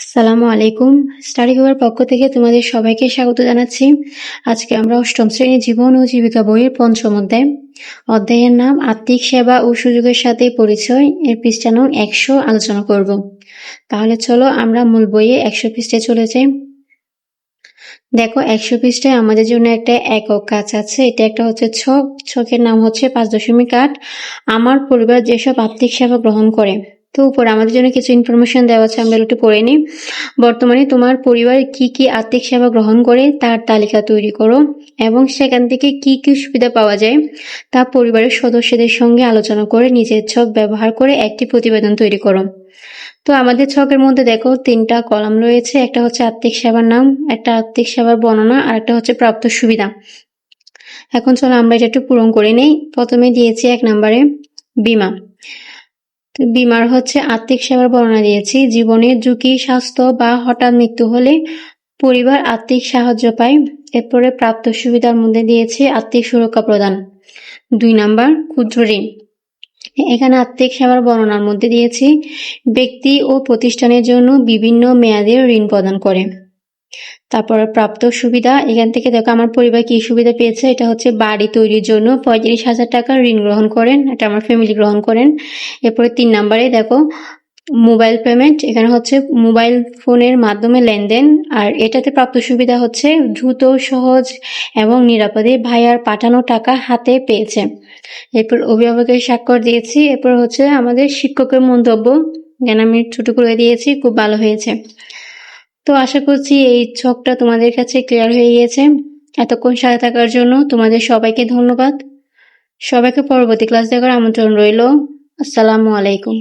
আসসালামু আলাইকুম। স্টাডি গোয়ার পক্ষ থেকে তোমাদের সবাইকে স্বাগত জানাচ্ছি। আজকে আমরা অষ্টম শ্রেণি জীবন ও জীবিকা বইয়ের পঞ্চম অধ্যায়। অধ্যায়ের নাম আত্মিক সেবা ও সুযোগের সাথে পরিচয়। এর পৃষ্ঠা নং একশো আলোচনা করব। তাহলে চলো আমরা মূল বইয়ে একশো পৃষ্ঠায় চলে যাই। দেখো, একশো পৃষ্ঠায় আমাদের জন্য একটা একক কাজ আছে। এটা একটা হচ্ছে ছক। ছকের নাম হচ্ছে পাঁচ দশমিক আট। আমার পরিবার যেসব আত্মিক সেবা গ্রহণ করে তো উপরে আমাদের জন্য কিছু ইনফরমেশন দেওয়া আছে, আমরা একটু পড়ে নিই। বর্তমানে তোমার পরিবার কি কি আর্থিক সেবা গ্রহণ করে, তার তালিকা তৈরি করো এবং সেখান থেকে কি কি সুবিধা পাওয়া যায় তা পরিবারের সদস্যদের সঙ্গে আলোচনা করে, নিজের ছক ব্যবহার করে একটি প্রতিবেদন তৈরি করো। তো আমাদের ছকের মধ্যে দেখো, তিনটা কলাম রয়েছে, একটা হচ্ছে আর্থিক সেবার নাম, একটা আর্থিক সেবার বর্ণনা, আর একটা হচ্ছে প্রাপ্ত সুবিধা। এখন চলো আমরা এটা একটু পূরণ করে নেই। প্রথমে দিয়েছি এক নম্বরে বিমা। বিমার হচ্ছে আর্থিক সেবার বর্ণনা দিয়েছি। জীবনের ঝুঁকি, স্বাস্থ্য বা হঠাৎ মৃত্যু হলে পরিবার আর্থিক সাহায্য পায়। এরপরে প্রাপ্ত সুবিধার মধ্যে দিয়েছি আর্থিক সুরক্ষা প্রদান। দুই নাম্বার, ক্ষুদ্র ঋণ। এখানে আর্থিক সেবার বর্ণনার মধ্যে দিয়েছি, ব্যক্তি ও প্রতিষ্ঠানের জন্য বিভিন্ন মেয়াদের ঋণ প্রদান করে। তারপরে প্রাপ্ত সুবিধা, এখান থেকে দেখো আমার পরিবার কি সুবিধা পেয়েছে? এটা হচ্ছে বাড়ি তৈরির জন্য পঁয়ত্রিশ হাজার টাকা ঋণ গ্রহণ করেন, এটা আমার ফ্যামিলি গ্রহণ করেন। এরপরে তিন নাম্বারে দেখো মোবাইল পেমেন্ট এখানে হচ্ছে মোবাইল ফোনের মাধ্যমে লেনদেন, আর এটাতে প্রাপ্ত সুবিধা হচ্ছে দ্রুত, সহজ এবং নিরাপদে ভাইয়ার পাঠানো টাকা হাতে পেয়েছে। এরপর অভিভাবকের স্বাক্ষর দিয়েছি, এরপর হচ্ছে আমাদের শিক্ষকের মন্তব্য এখানে আমি ছোট করে দিয়েছি, খুব ভালো হয়েছে। তো আশা করছি এই ছকটা তোমাদের কাছে ক্লিয়ার হয়ে গিয়েছে। এতক্ষণ সাথে থাকার জন্য তোমাদের সবাইকে ধন্যবাদ। সবাইকে পরবর্তী ক্লাস দেখার আমন্ত্রণ রইল। আসসালামু আলাইকুম।